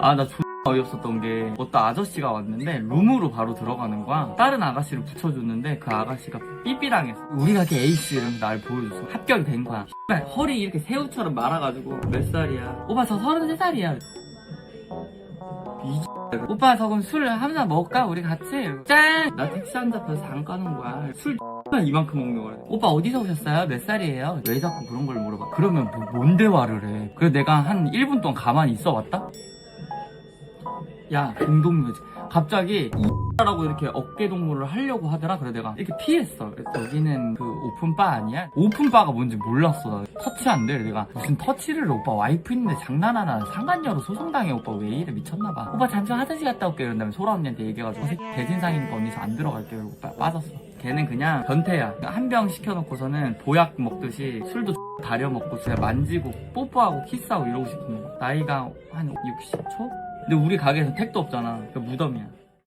아나 존나 어이없었던 게 어떤 아저씨가 왔는데 룸으로 바로 들어가는 거야. 다른 아가씨를 붙여줬는데 그 아가씨가 삐삐당했어 우리가 이렇게 에이스 이러면서 날 보여줬어. 합격이 된 거야. 씨발, 허리 이렇게 새우처럼 말아가지고 몇 살이야? 오빠 저 33살이야. 이 오빠 저 그럼 술 한 잔 먹을까? 우리 같이. 짠! 나 택시 안 잡혀서 장 까는 거야. 술 이만큼 먹는 거야 오빠 어디서 오셨어요? 몇 살이에요? 왜 자꾸 그런 걸 물어봐. 그러면 뭐, 뭔 대화를 해? 그래서 내가 한 1분 동안 가만히 있어 왔다? 야 공동 묘지. 갑자기 이라고 이렇게 어깨 동무를 하려고 하더라? 그래서 내가. 이렇게 피했어. 그래서 여기는 그 오픈바 아니야? 오픈바가 뭔지 몰랐어. 나 터치 안 돼. 내가 무슨 터치를 해? 오빠 와이프 있는데 장난하나. 상간녀로 소송당해. 오빠 왜 이래? 미쳤나봐. 오빠 잠깐 화장실 갔다 올게 이런 다음에 소라 언니한테 얘기해가지고 대진상이니까 언니 저안 들어갈게요. 이러고 빠- 빠졌어. 걔는 그냥 변태야. 한 병 시켜놓고서는 보약 먹듯이 술도 다려 먹고 그냥 만지고 뽀뽀하고 키스하고 이러고 싶은 거 나이가 한 60초? 근데 우리 가게에서 택도 없잖아. 그 무덤이야